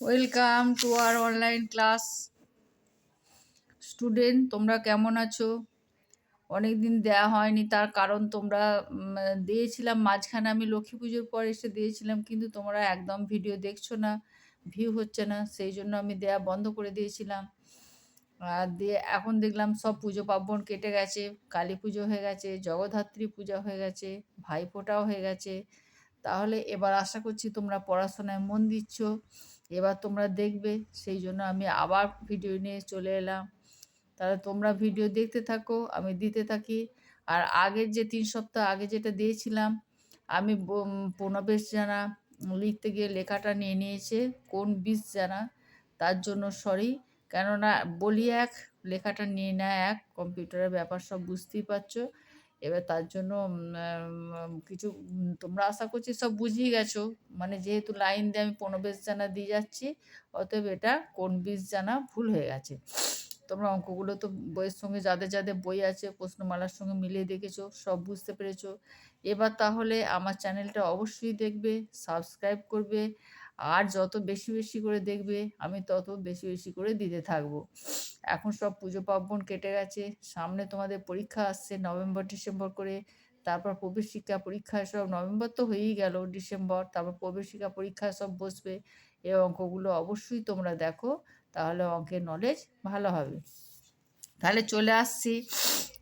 Welcome to our online class student তোমরা কেমন আছো? অনেক দিন দেওয়া হয়নি, তার কারণ তোমরা দিয়েছিলাম, মাঝখানে আমি লক্ষ্মী পুজোর পর এসে দিয়েছিলাম, কিন্তু তোমরা একদম ভিডিও দেখছ না ভিউ হচ্ছে না, সেই জন্য আমি দেয়া বন্ধ করে দিয়েছিলাম। আর দিয়ে এখন দেখলাম সব পুজো পার্বণ কেটে গেছে, কালী পুজো হয়ে গেছে, জগদ্ধাত্রী পূজা হয়ে গেছে, ভাইফোঁটাও হয়ে গেছে তাহলে এবার আশা করছি তোমরা পড়াশোনায় মন দিচ্ছ। এবার তোমরা দেখবে, সেই জন্য আমি আবার ভিডিও নিয়ে চলে এলাম। তাহলে তোমরা ভিডিও দেখতে থাকো, আমি দিতে থাকি। আর আগের যে তিন সপ্তাহ আগে যেটা দিয়েছিলাম, আমি প্রণবেশ জানা লিখতে গিয়ে লেখাটা নিয়ে নিয়েছে, কোন বীজ জানা, তার জন্য সরি কেননা বলি এক, লেখাটা নিয়ে নেয় এক কম্পিউটারের ব্যাপার সব বুঝতেই পারছ। এবার তার জন্য কিছু তোমরা আশা করছি সব বুঝিয়ে গেছো। মানে যেহেতু লাইন দিয়ে আমি প্রণবেশ জানা দিয়ে যাচ্ছি, অতএব এটা কোন বিশ জানা ভুল হয়ে গেছে। তোমরা অঙ্কগুলো তো বইয়ের সঙ্গে যাদের যাদের বই আছে, প্রশ্নমালার সঙ্গে মিলিয়ে দেখেছ, সব বুঝতে পেরেছ। এবার তাহলে আমার চ্যানেলটা অবশ্যই দেখবে, সাবস্ক্রাইব করবে আর যত বেশি বেশি করে দেখবে, আমি তত বেশি বেশি করে দিতে থাকব। এখন সব পুজো পার্বণ কেটে গেছে, সামনে তোমাদের পরীক্ষা আসছে নভেম্বর, ডিসেম্বর করে। তারপর প্রবেশিকা পরীক্ষা সব নভেম্বর তো হয়েই গেল, ডিসেম্বর। তারপর প্রবেশিকা পরীক্ষা সব বসবে। এই অঙ্কগুলো অবশ্যই তোমরা দেখো, তাহলে অঙ্কের নলেজ ভালো হবে। তাহলে চলে আসছি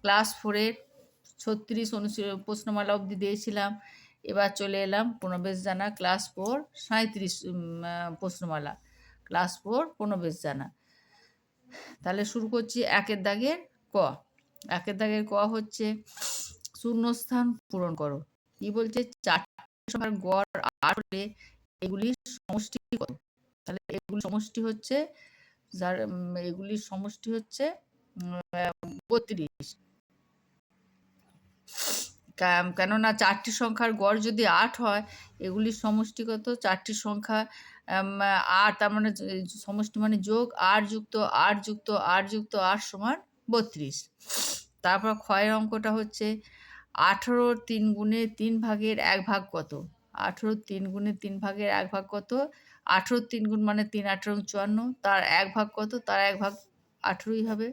ক্লাস ফোরের ছত্রিশ অনুশীলন, প্রশ্নমালা অবধি দিয়েছিলাম। এবার চলে এলাম জানা ক্লাস ফোর সাঁত্রিশ প্রশ্নমালা। ক্লাস ফোর জানা তাহলে শুরু করছি একের দাগের ক। একের দাগের ক হচ্ছে শূন্যস্থান পূরণ করো। কি বলছে? চারটি সংখ্যার গড় আসলে এগুলির সমষ্টি কত? তাহলে এগুলি সমষ্টি হচ্ছে, যার এগুলির সমষ্টি হচ্ছে বত্রিশ। কেননা চারটি সংখ্যার গড় যদি আট হয়, এগুলির সমষ্টিগত চারটি সংখ্যা আট, তার মানে সমষ্টি মানে যোগ, আট যুক্ত আট যুক্ত আট যুক্ত, আট সমান বত্রিশ। তারপর ক্ষয়ের অঙ্কটা হচ্ছে আঠেরো তিন গুণে তিন ভাগের এক ভাগ কত? আঠেরো তিন গুণে তিন ভাগের এক ভাগ কত? আঠেরো তিন গুণ মানে তিন, আঠেরো চুয়ান্ন, তার এক ভাগ কত? তার এক ভাগ আঠেরোই হবে।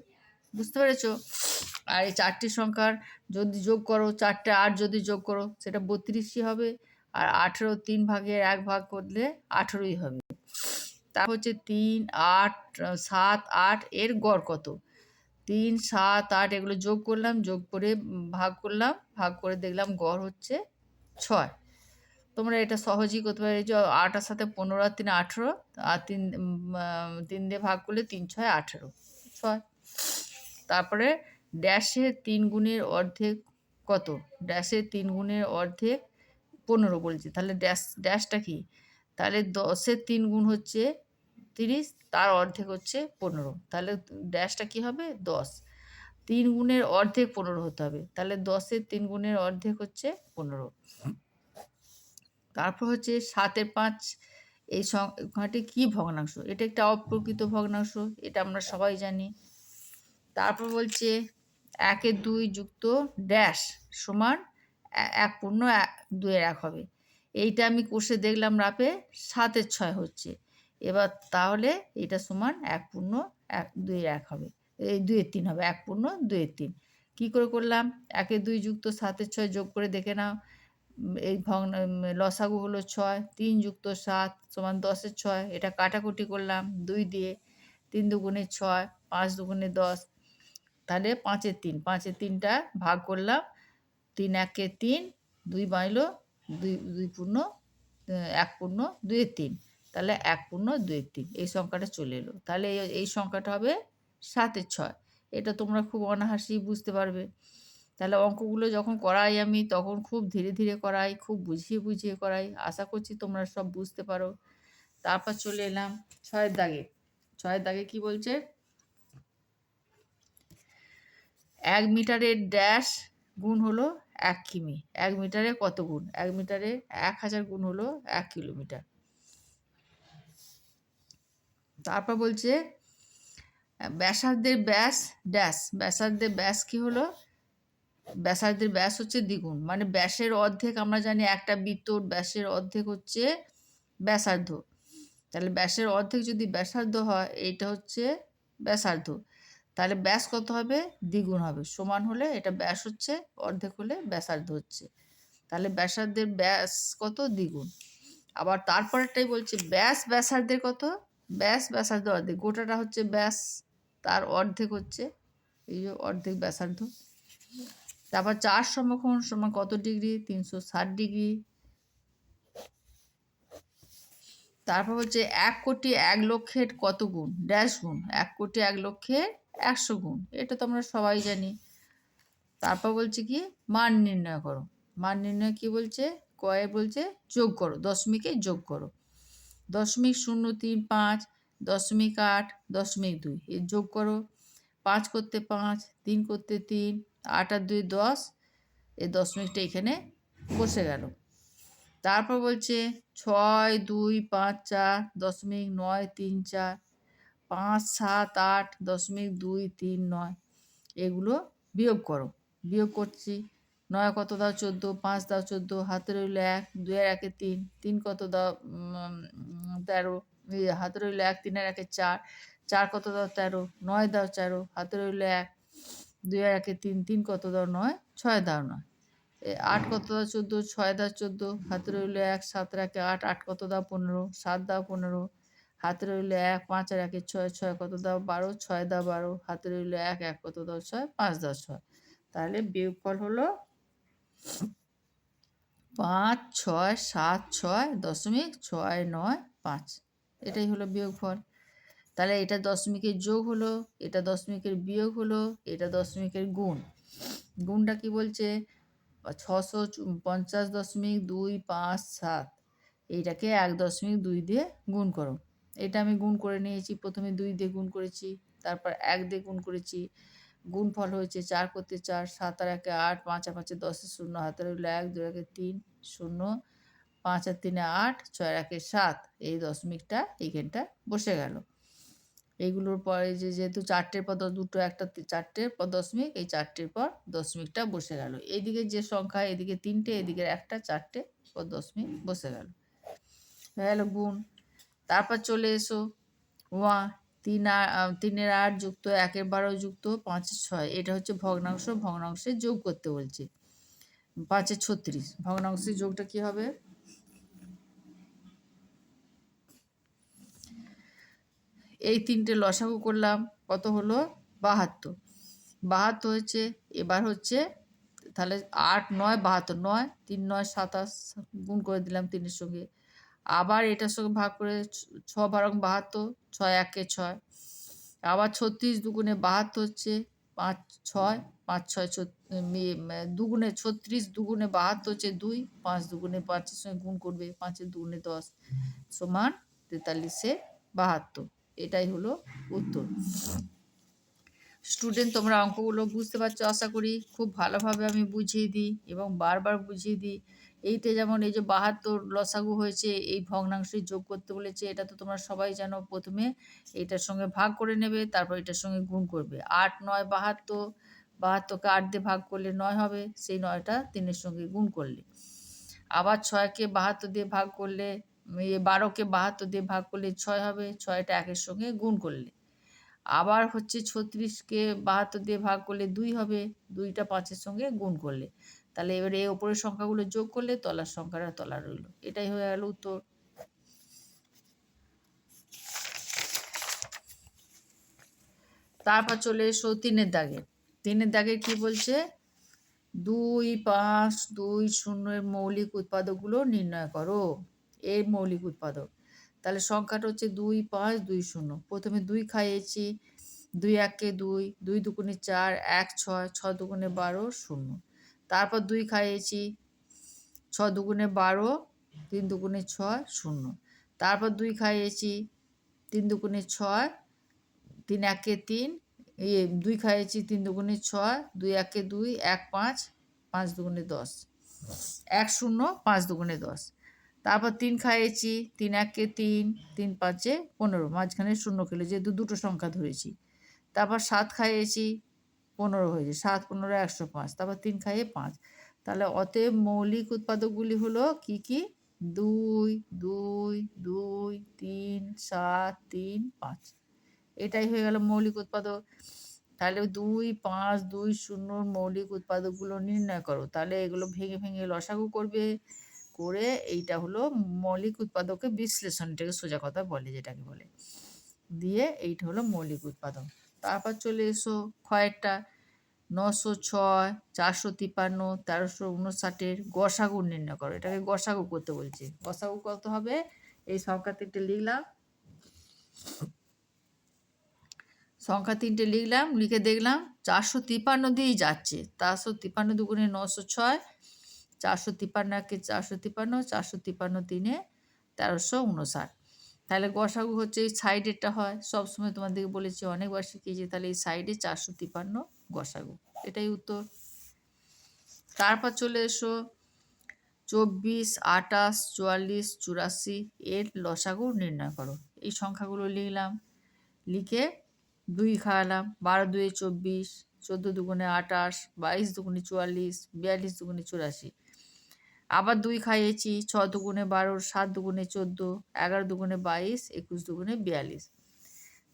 বুঝতে পেরেছ? আর এই চারটি সংখ্যার যদি যোগ করো, চারটে আট যদি যোগ করো, সেটা বত্রিশই হবে। আর আঠেরো তিন ভাগের এক ভাগ করলে আঠেরোই হবে। তার হচ্ছে তিন, আট, সাত, আট এর গড় কত? তিন, সাত, আট এগুলো যোগ করলাম, যোগ করে ভাগ করলাম, ভাগ করে দেখলাম গড় হচ্ছে ছয়। তোমরা এটা সহজেই করতে পারো যে আটার সাথে পনেরো আর তিন আঠেরো, আর তিন তিন দিয়ে ভাগ করলে তিন, ছয়, আঠেরো, ছয়। তারপরে ড্যাশের তিন গুণের অর্ধেক কত? ড্যাশের তিন গুণের অর্ধেক পনেরো বলছি। তাহলে ড্যাশ ড্যাশটা কি? তাহলে দশের তিন গুণ হচ্ছে তিরিশ, তার অর্ধেক হচ্ছে পনেরো। তাহলে ড্যাশটা কি হবে? দশ। তিন গুণের অর্ধেক পনেরো হতে হবে। তাহলে দশের তিন গুণের অর্ধেক হচ্ছে পনেরো। তারপর হচ্ছে সাতের পাঁচ, এই সংখ্যাটি কি ভগ্নাংশ? এটা একটা অপ্রকৃত ভগ্নাংশ, এটা আমরা সবাই জানি। তারপর বলছে একের দুই যুক্ত ড্যাশ সমান এক পূর্ণ দুইয়ের এক হবে। এইটা আমি কোষে দেখলাম রাপে সাতের ছয় হচ্ছে। এবার তাহলে এটা সমান এক পূর্ণ এক দুইয়ের এক হবে। এই দুইয়ের তিন হবে, এক পূর্ণ দুইয়ের তিন। কী করে করলাম? একে দুই যুক্ত সাতের ছয় যোগ করে দেখে নাও। এই ভগ্ন লসাগু হলো ছয়, তিন যুক্ত সাত সমান দশের ছয়। এটা কাটাকুটি করলাম, দুই দিয়ে তিন দুগুণে ছয়, পাঁচ দুগুণে দশ তাহলে পাঁচের তিন, পাঁচের তিনটা ভাগ করলাম। তিন একে তিন, দুই বাইলো, দুই দুই পূর্ণ এক পূর্ণ, দুইয়ের তিন। তাহলে এক পূর্ণ, দুইয়ের তিন। এই সংখ্যাটা চলে এলো। তাহলে এই এই সংখ্যাটা হবে সাতের ছয়। এটা তোমরা খুব অনাহাসি বুঝতে পারবে। তাহলে অঙ্কগুলো যখন করাই আমি, তখন খুব ধীরে ধীরে করাই, খুব বুঝিয়ে বুঝিয়ে করাই। আশা করছি তোমরা সব বুঝতে পারো। তারপর চলে এলাম ছয়ের দাগে। ছয়ের দাগে কি বলছে? এক মিটারের ড্যাশ গুণ হলো এক কিমি। এক মিটারে কত গুণ? এক মিটারে এক হাজার গুণ হলো এক কিলোমিটার। তারপর বলছে, ব্যাসার্ধের ব্যাস ড্যাশ ব্যাসার্ধের ব্যাস কি হলো? ব্যাসার্ধের ব্যাস হচ্ছে দ্বিগুণ। মানে ব্যাসের অর্ধেক আমরা জানি একটা বৃত্তর ব্যাসের অর্ধেক হচ্ছে ব্যাসার্ধ। তাহলে ব্যাসের অর্ধেক যদি ব্যাসার্ধ হয়, এইটা হচ্ছে ব্যাসার্ধ। তাহলে ব্যাস কত হবে? দ্বিগুণ হবে। সমান হলে এটা ব্যাস হচ্ছে, অর্ধেক হলে ব্যাসার্ধ হচ্ছে। তাহলে ব্যাসার্ধের ব্যাস কত? দ্বিগুণ। আবার তারপরেরটাই বলছে, ব্যাস ব্যাসার্ধের কত? ব্যাস ব্যাসার্ধ অর্ধেক। গোটাটা হচ্ছে ব্যাস, তার অর্ধেক হচ্ছে এই যে অর্ধেক ব্যাসার্ধ। তারপর চার সমকোণ সমান কত ডিগ্রি? তিনশো ষাট ডিগ্রি। তারপর হচ্ছে এক কোটি এক লক্ষের কত গুণ? ড্যাশ গুণ। এক কোটি এক লক্ষের একশো গুণ, এটা তো আমরা সবাই জানি। তারপর বলছে কি, মান নির্ণয় করো। মান নির্ণয় কি বলছে? কয়ে বলছে, যোগ করো, দশমিকে যোগ করো। দশমিক শূন্য তিন পাঁচ, দশমিক আট, দশমিক দুই এর যোগ করো। পাঁচ করতে পাঁচ, তিন করতে তিন, আট আর দুই দশ এই দশমিকটা এখানে বসে গেল। তারপর বলছে, ছয়, দুই, পাঁচ, চার, দশমিক নয়, তিন, চার পাঁচ, সাত, আট, দশমিক দুই, তিন, নয়, এগুলো বিয়োগ করো। বিয়োগ করছি। নয় কত দাও চোদ্দ, পাঁচ দাও চোদ্দ হাতে রইল এক দুয়ের একে তিন তিন কত দাও তেরো হাতে রইল এক তিনের একে চার চার কত দাও তেরো, নয় দাও তেরো হাতে রইল এক দুয়ের একে তিন তিন কত দাও নয়, ছয় দাও নয়। আট কত দাও চোদ্দ, ছয় দাও চোদ্দ হাতে রইল এক, সাত একে আট আট কত দাও পনেরো, সাত দাও পনেরো হাতে রইল এক, পাঁচ আর একে ছয় ছয় কত দাও? বারো, ছয় দাও বারো। হাতে রইল এক এক কত দাও? ছয়, পাঁচ দাও ছয়। তাহলে বিয়োগফল হলো পাঁচ, ছয়, সাত, ছয়, দশমিক ছয়, নয়, পাঁচ। এটাই হলো বিয়োগফল। তাহলে এটা দশমিকের যোগ হলো, এটা দশমিকের বিয়োগ হলো, এটা দশমিকের গুণ। গুণটা কি বলছে? ছশো পঞ্চাশ দশমিক দুই পাঁচ সাত। এইটাকে এক দশমিক দুই দিয়ে গুণ করো। এটা আমি গুণ করে নিয়েছি। প্রথমে দুই দিয়ে গুণ করেছি, তারপর এক দিয়ে গুণ করেছি। গুণ ফল হয়েছে চার করতে চার, সাত আর একে আট, পাঁচ আর পাঁচে দশে শূন্য, হাতে রইল এক, দুই একে তিন, শূন্য, পাঁচ আর তিনে আট, ছয় একে সাত। এই দশমিকটা এইখানটা বসে গেল। এইগুলোর পরে যে যেহেতু চারটের পর দুটো একটা চারটের পর দশমিক, এই চারটের পর দশমিকটা বসে গেল। এইদিকে যে সংখ্যা, এদিকে তিনটে, এদিকে একটা, চারটে পর দশমিক বসে গেল। গেল গুণ। তারপর চলে এসো। ওয়া, তিন আর তিনের আট যুক্ত, একের বারো যুক্ত, পাঁচের ছয়। এটা হচ্ছে ভগ্নাংশ। ভগ্নাংশে যোগ করতে বলছে। পাঁচের ছত্রিশ। ভগ্নাংশের যোগটা কি হবে? এই তিনটে লসাগু করলাম। কত হলো? বাহাত্তর। বাহাত্তর হচ্ছে, এবার হচ্ছে, তাহলে আট, নয়, বাহাত্তর, নয়, তিন, নয়, সাতাশ, গুণ করে দিলাম তিনের সঙ্গে। আবার এটার সঙ্গে ভাগ করে ছ বারং বাহাত্তর, ছয় একে ছয়। আবার ছত্রিশ দুগুণে বাহাত্তর হচ্ছে পাঁচ, ছয় পাঁচ, ছয় দুগুণে ছত্রিশ দুগুণে বাহাত্তর হচ্ছে দুই, পাঁচ দুগুণে পাঁচের সঙ্গে গুণ করবে পাঁচের দুগুণে দশ সমান তেতাল্লিশে বাহাত্তর। এটাই হলো উত্তর। স্টুডেন্ট, তোমরা অঙ্কগুলো বুঝতে পারছ? আশা করি খুব ভালোভাবে আমি বুঝিয়ে দিই এবং বারবার বুঝিয়ে দিই। এইটা যেমন এই যে বাহাত্তর লসাগু হয়েছে, এই ভগ্নাংশে যোগ করতে বলেছে, এটা তো তোমরা সবাই জানো প্রথমে। এটার সঙ্গে ভাগ করে নেবে, তারপর এটার সঙ্গে গুণ করবে। আট, নয়, বাহাত্তর, বাহাত্তরকে আট দিয়ে ভাগ করলে নয় হবে, সেই নয়টা তিনের সঙ্গে গুণ করলে। আবার ছয়কে বাহাত্তর দিয়ে ভাগ করলে বারোকে বাহাত্তর দিয়ে ভাগ করলে ছয় হবে, ছয়টা একের সঙ্গে গুণ করলে। আবার হচ্ছে ছত্রিশকে বাহাত্তর দিয়ে ভাগ করলে দুই হবে, দুইটা পাঁচের সঙ্গে গুণ করলে। তাহলে এবারে ওপরের সংখ্যাগুলো যোগ করলে তলার সংখ্যাটা তলা রইল। এটাই হয়ে গেল উত্তর। তারপর চলে এসো তিনের দাগে। তিনের দাগে কি বলছে? দুই পাঁচ দুই শূন্যের মৌলিক উৎপাদকগুলো নির্ণয় করো। এর মৌলিক উৎপাদক। তাহলে সংখ্যাটা হচ্ছে দুই পাঁচ দুই শূন্য। প্রথমে দুই খাইয়েছি, দুই একে দুই দুই দুগুণে চার, এক ছয় ছ দুগুণে বারো, শূন্য। তারপর দুই খাইয়েছি। ছ দুগুণে বারো, তিন দুগুণে ছয়, শূন্য। তারপর দুই খাইয়েছি, তিন দুগুণে ছয়, তিন একে তিন ইয়ে দুই খাইয়েছি, তিন দুগুণে ছয়, দুই একে দুই, এক পাঁচ পাঁচ দুগুণে দশ। এক শূন্য, পাঁচ দুগুণে দশ। তারপর তিন খাইয়েছি, তিন একে তিন তিন পাঁচে পনেরো। মাঝখানে শূন্য খেলে যেহেতু দুটো সংখ্যা ধরেছি। তারপর সাত খাইয়েছি পনেরো হয়েছে সাত, পনেরো, একশো, পাঁচ, তারপর তিন খাইয়ে পাঁচ। তাহলে অতএব মৌলিক উৎপাদকগুলি হলো কি কি? দুই দুই দুই, তিন, সাত, তিন, পাঁচ। এটাই হয়ে গেল মৌলিক উৎপাদক। তাহলে দুই, পাঁচ, দুই, শূন্য মৌলিক উৎপাদকগুলো নির্ণয় করো। তাহলে এগুলো ভেঙে ভেঙে লসাগু করবে। করে এইটা হলো মৌলিক উৎপাদকের বিশ্লেষণ এটাকে সোজা কথা বলে যেটাকে বলে। দিয়ে এইটা হলো মৌলিক উৎপাদন তারপর চলে এসো ক্ষয়েরটা নশো ছয়, চারশো তিপ্পান্ন, তেরোশো উনষাটের গসাগু নির্ণয় করো। এটাকে গসাগু করতে বলছে। গসাগু কত হবে? এই সংখ্যা তিনটে লিখলাম। সংখ্যা তিনটে লিখলাম, লিখে দেখলাম চারশো তিপ্পান্ন দিয়েই যাচ্ছে। চারশো তিপ্পান্ন দুগুণে নশো ছয়, চারশো তিপ্পান্ন একে চারশো তিপ্পান্ন চারশো তিপ্পান্ন তিনে তেরোশো উনষাট। তাহলে গসাগু হচ্ছে এই সাইডেরটা হয়। সবসময় তোমাদেরকে বলেছি অনেকবার শিখিয়েছি, তাহলে এই সাইডে চারশো তিপ্পান্ন গসাগু এটাই উত্তর। তারপর চলে এসো। চব্বিশ আটাশ চুয়াল্লিশ, চুরাশি এর লসাগু নির্ণয় করো। এই সংখ্যাগুলো লিখলাম, লিখে দুই খাওয়ালাম। বারো দুয়ে চব্বিশ, চোদ্দ দুগুণে আটাশ বাইশ দুগুণে চুয়াল্লিশ, বিয়াল্লিশ দুগুণে চুরাশি। আবার দুই খাইয়েছি, ছ দুগুণে বারো, সাত দুগুণে চোদ্দ, এগারো দুগুণে বাইশ, একুশ দুগুণে বিয়াল্লিশ।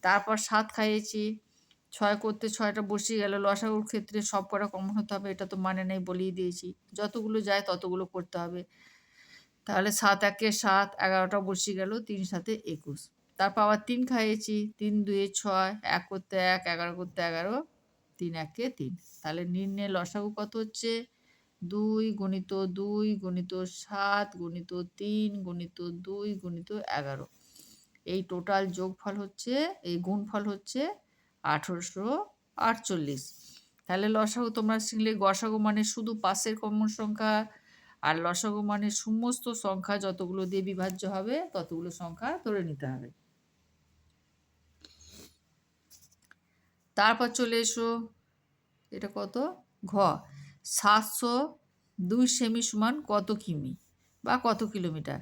তারপর সাত খাইয়েছি, ছয় করতে ছয়টা বসিয়ে গেল। লসাগুর ক্ষেত্রে সব কটা কমন হতে হবে, এটা তো মানে নেই বলিয়ে দিয়েছি। যতগুলো যায় ততগুলো করতে হবে। তাহলে সাত একে সাত, এগারোটা বসিয়ে গেল, তিন সাথে একুশ। তারপর আবার তিন খাইয়েছি, তিন, দুয়ে ছয়, এক করতে এক, এগারো করতে এগারো, তিন একে তিন। তাহলে নির্ণয় লসাগু কত হচ্ছে? দুই গণিত দুই গণিত সাত গণিত তিন গণিত দুই গণিত এগারো। এই টোটাল যোগফল হচ্ছে, এই গুণফল হচ্ছে আঠেরোশো আটচল্লিশ। তাহলে লসাগু তোমরা শিখলে গসাগু মানে শুধু পাশের কমন সংখ্যা, আর লসাগু মানে সমস্ত সংখ্যা যতগুলো দিয়ে বিভাজ্য হবে, ততগুলো সংখ্যা ধরে নিতে হবে। তারপর চলে এসো, এটা কত? ঘ। সাতশো দুই সেমি সমান কত কিমি বা কত কিলোমিটার?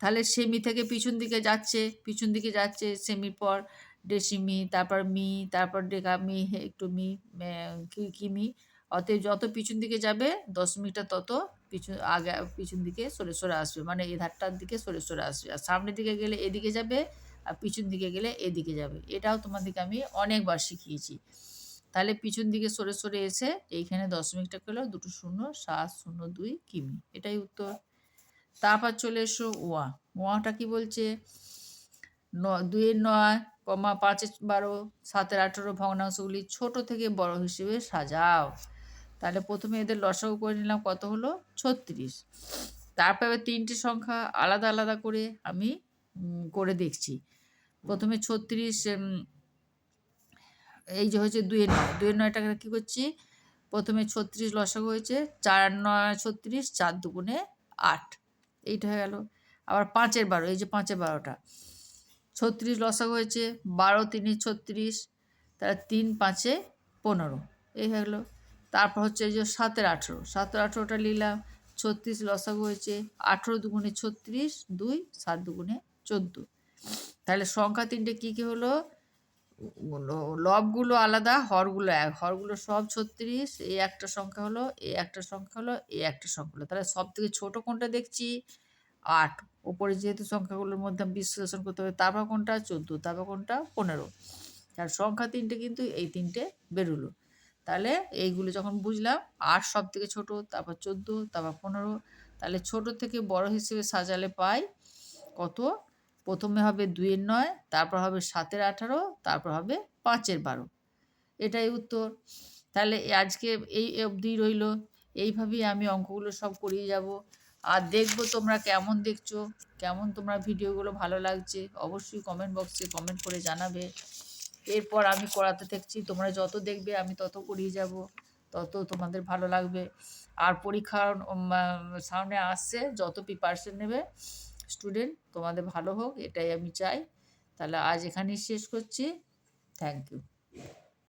তাহলে সেমি থেকে পিছন দিকে যাচ্ছে, পিছন দিকে যাচ্ছে সেমির পর ডেসিমি, তারপর মি, তারপর ডেকা মি একটু মি কিমি। অতএব যত পিছন দিকে যাবে, দশ মিটার তত পিছন আগে, পিছন দিকে সরে সরে আসবে। মানে এ ধারটার দিকে সরে সরে আসবে। আর সামনের দিকে গেলে এদিকে যাবে, আর পিছন দিকে গেলে এদিকে যাবে। এটাও তোমাদেরকে আমি অনেকবার শিখিয়েছি। তাহলে পিছন দিকে সরে সরে এসে এইখানে দশমিকটা পেল দুটো শূন্য, সাত শূন্য দুই কিমি। এটাই উত্তর। তারপর চলে এসো ওয়া। ওয়াটা কি বলছে? ন, দুইয়ের নয়, কমা পাঁচের বারো, সাতের আঠেরো ভগ্নাংশগুলি ছোট থেকে বড় হিসেবে সাজাও। তাহলে প্রথমে এদের লসাগু করে নিলাম কত হলো? ছত্রিশ। তারপরে তিনটি সংখ্যা আলাদা আলাদা করে আমি করে দেখছি। প্রথমে ছত্রিশ এই যে হয়েছে দুইয়ের নয়। দুইয়ের নয়টাকে কী করছি? প্রথমে ছত্রিশ লসাগু হয়েছে, চার নয় ছত্রিশ, চার দুগুণে আট। এইটা হয়ে গেল। আবার পাঁচের বারো, এই যে পাঁচের বারোটা। ছত্রিশ লসাগু হয়েছে, বারো তিনে ছত্রিশ তার তিন পাঁচে পনেরো। এই হয়ে গেলো। তারপর হচ্ছে এই যে সাতের আঠেরো। সাতের আঠেরোটা নিলাম ছত্রিশ লসাগু হয়েছে, আঠেরো দুগুণে ছত্রিশ, দুই, সাত দুগুণে চোদ্দ। তাহলে সংখ্যা তিনটে কী কী হলো? লবগুলো আলাদা, হরগুলো এক। হরগুলো সব ছত্রিশ এই একটা সংখ্যা হলো এই একটা সংখ্যা হলো এই একটা সংখ্যা হলো। তাহলে সব থেকে ছোটো কোনটা দেখছি? আট। ওপরে যেহেতু সংখ্যাগুলোর মধ্যে বিশ্লেষণ করতে হবে, তারপর কোনটা? চোদ্দ। তারপর কোনটা? পনেরো। আর সংখ্যা তিনটে কিন্তু এই তিনটে বেরোলো। তাহলে এইগুলো যখন বুঝলাম, আট সব থেকে ছোটো, তারপর চোদ্দ, তারপর পনেরো, তাহলে ছোট থেকে বড় হিসেবে সাজালে পাই কত? প্রথমে হবে দুইয়ের নয়, তারপর হবে সাতের আঠারো, তারপর হবে পাঁচের বারো। এটাই উত্তর। তাহলে আজকে এই অবধি রইল। এইভাবেই আমি অঙ্কগুলো সব করিয়ে যাব। আর দেখব তোমরা কেমন দেখছ, কেমন তোমরা ভিডিওগুলো ভালো লাগছে। অবশ্যই কমেন্ট বক্সে কমেন্ট করে জানাবে। এরপর আমি করাতে থাকছি। তোমরা যত দেখবে আমি তত করিয়ে যাব। তত তোমাদের ভালো লাগবে। আর পরীক্ষার সামনে আসছে, যত প্রিপারেশন নেবে স্টুডেন্ট তোমাদের ভালো হোক এটাই আমি চাই। তাহলে আজ এখানেই শেষ করছি। Thank you